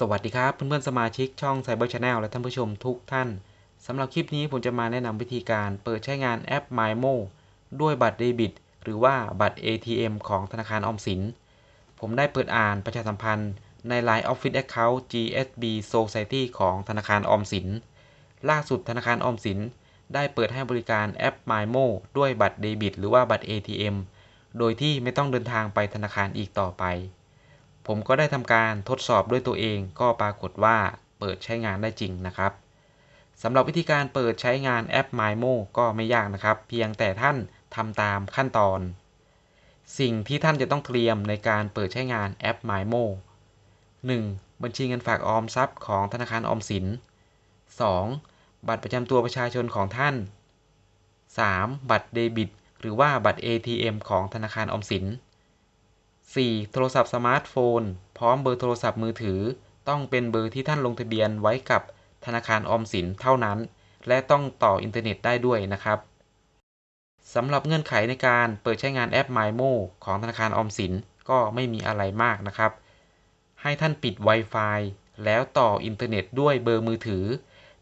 สวัสดีครับเพื่อนๆสมาชิกช่อง Cyber Channel และท่านผู้ชมทุกท่านสำหรับคลิปนี้ผมจะมาแนะนำวิธีการเปิดใช้งานแอป MyMo ด้วยบัตรเดบิต หรือว่าบัตร ATM ของธนาคารออมสิน ผมได้เปิดอ่านประชาสัมพันธ์ใน Line Office Account GSB Society ของธนาคารออมสิน ล่าสุดธนาคารออมสิน ได้เปิดให้บริการแอป MyMo ด้วยบัตรเดบิต หรือว่าบัตร ATM โดยที่ไม่ต้องเดินทางไปธนาคารอีกต่อไป ผมก็ได้ทำการทดสอบด้วยตัวเองก็ปรากฏว่าเปิดใช้งานได้จริงนะครับสำหรับวิธีการเปิดใช้งานแอป MyMo ก็ไม่ยากนะครับ เพียงแต่ท่านทำตามขั้นตอน สิ่งที่ท่านจะต้องเตรียมในการเปิดใช้งานแอป MyMo 1. บัญชีเงินฝากออมทรัพย์ของธนาคารออมสิน 2. บัตรประจำตัวประชาชนของท่าน 3. บัตรเดบิต หรือว่าบัตร ATM ของธนาคารออมสิน 4. โทรศัพท์สมาร์ทโฟน พร้อมเบอร์โทรศัพท์มือถือ ต้องเป็นเบอร์ที่ท่านลงทะเบียนไว้กับธนาคารออมสินเท่านั้น และต้องต่ออินเทอร์เน็ตได้ด้วยนะครับสำหรับเงื่อนไขในการเปิดใช้งานแอป MyMo ของธนาคารออมสินก็ไม่มีอะไรมากนะครับ ให้ท่านปิด Wi-Fi แล้วต่ออินเทอร์เน็ตด้วยเบอร์มือถือ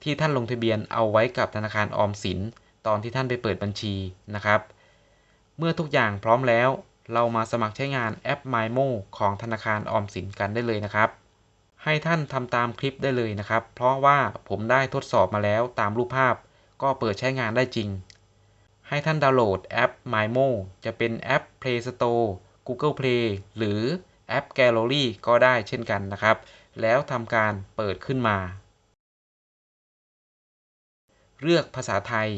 ที่ท่านลงทะเบียนเอาไว้กับธนาคารออมสิน ตอนที่ท่านไปเปิดบัญชีนะครับ เมื่อทุกอย่างพร้อมแล้ว เรามาสมัครใช้งานแอป MyMo ของธนาคารออมสินกันได้เลยนะครับ ให้ท่านทำตามคลิปได้เลยนะครับ เพราะว่าผมได้ทดสอบมาแล้วตามรูปภาพ ก็เปิดใช้งานได้จริง ให้ท่านดาวน์โหลดแอป MyMo จะเป็นแอป Play Store Google Play หรือแอป Gallery ก็ได้เช่นกันนะครับ แล้วทำการเปิดขึ้นมา เลือกภาษาไทย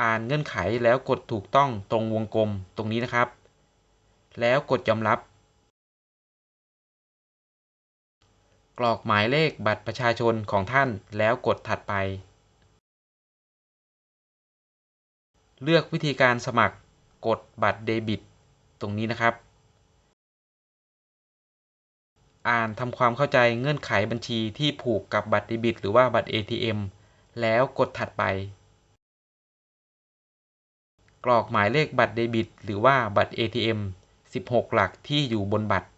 อ่านเงื่อนไขแล้วกดถูกต้องตรงวงกลมตรงนี้นะครับ แล้วกดยอมรับ กรอกหมายเลขบัตรประชาชนของท่านแล้วกดถัดไป เลือกวิธีการสมัครกดบัตรเดบิต ตรงนี้นะครับอ่านทำความเข้าใจเงื่อนไขบัญชีที่ผูกกับบัตรเดบิต หรือว่าบัตร ATM แล้วกดถัดไป กรอกหมายเลขบัตรเดบิต หรือว่าบัตร ATM 16 หลักที่อยู่บนบัตร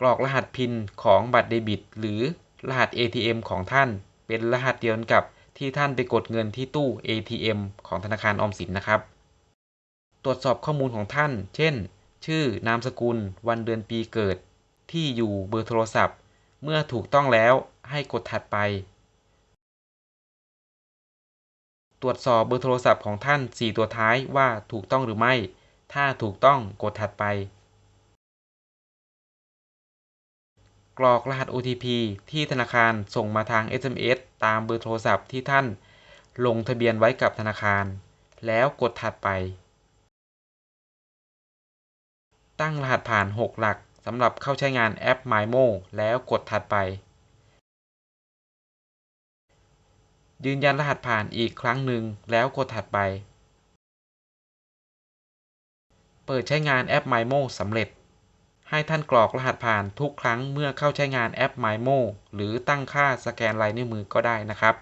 กรอกรหัสพินของบัตรเดบิต หรือรหัส ATM ของท่าน เป็นรหัสเดียวกับที่ท่านไปกดเงินที่ตู้ ATM ของธนาคารออมสินนะครับ ตรวจสอบข้อมูลของท่าน เช่น ชื่อ นามสกุล วันเดือนปีเกิด ที่อยู่ เบอร์โทรศัพท์ เมื่อถูกต้องแล้วให้กดถัดไป ตรวจสอบเบอร์โทรศัพท์ของท่าน 4 ตัวท้ายว่าถูกต้องหรือไม่ ถ้าถูกต้องกดถัดไป กรอกรหัส OTP ที่ธนาคารส่งมาทาง SMS ตามเบอร์โทรศัพท์ที่ท่าน ลงทะเบียนไว้กับธนาคาร แล้วกดถัดไป ตั้งรหัสผ่าน 6 หลักสำหรับเข้าใช้งานแอป MyMo แล้วกดถัดไป ยืนยันรหัสผ่านอีกครั้งหนึ่งแล้วกดถัดไป เปิดใช้งานแอป MyMo สำเร็จ ให้ท่านกรอกรหัสผ่านทุกครั้งเมื่อเข้าใช้งานแอป MyMo หรือตั้งค่าสแกนลายนิ้วมือก็ได้นะครับ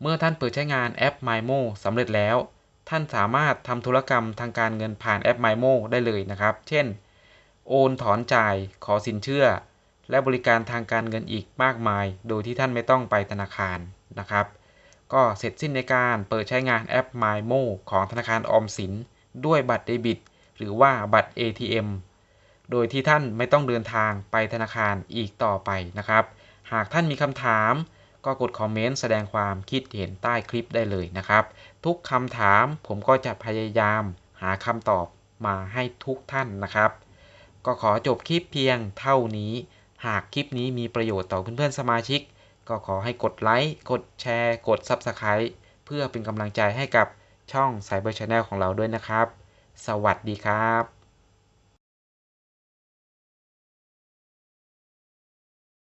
เมื่อท่านเปิดใช้งานแอป MyMo สำเร็จแล้ว ท่านสามารถทำธุรกรรมทางการเงินผ่านแอป MyMo ได้เลยนะครับ เช่น โอนถอนจ่าย ขอสินเชื่อและบริการทางการเงินอีกมากมาย โดยที่ท่านไม่ต้องไปธนาคารนะครับ ก็เสร็จสิ้นในการเปิดใช้งานแอป MyMo ของธนาคารออมสิน ด้วยบัตรเดบิต หรือว่าบัตร ATM โดยที่ท่านไม่ต้องเดินทางไปธนาคารอีกต่อไปนะครับ หากท่านมีคำถาม ก็กดคอมเมนต์แสดงความคิดเห็นใต้คลิปได้เลยนะครับ ทุกคำถามผมก็จะพยายามหาคำตอบมาให้ทุกท่านนะครับ ก็ขอจบคลิปเพียงเท่านี้ หากคลิปนี้มีประโยชน์ต่อเพื่อนๆสมาชิก ก็ขอให้กดไลค์ กดแชร์ กด Subscribe เพื่อเป็นกำลังใจให้กับช่อง Cyber Channel ของเราด้วยนะครับ สวัสดีครับ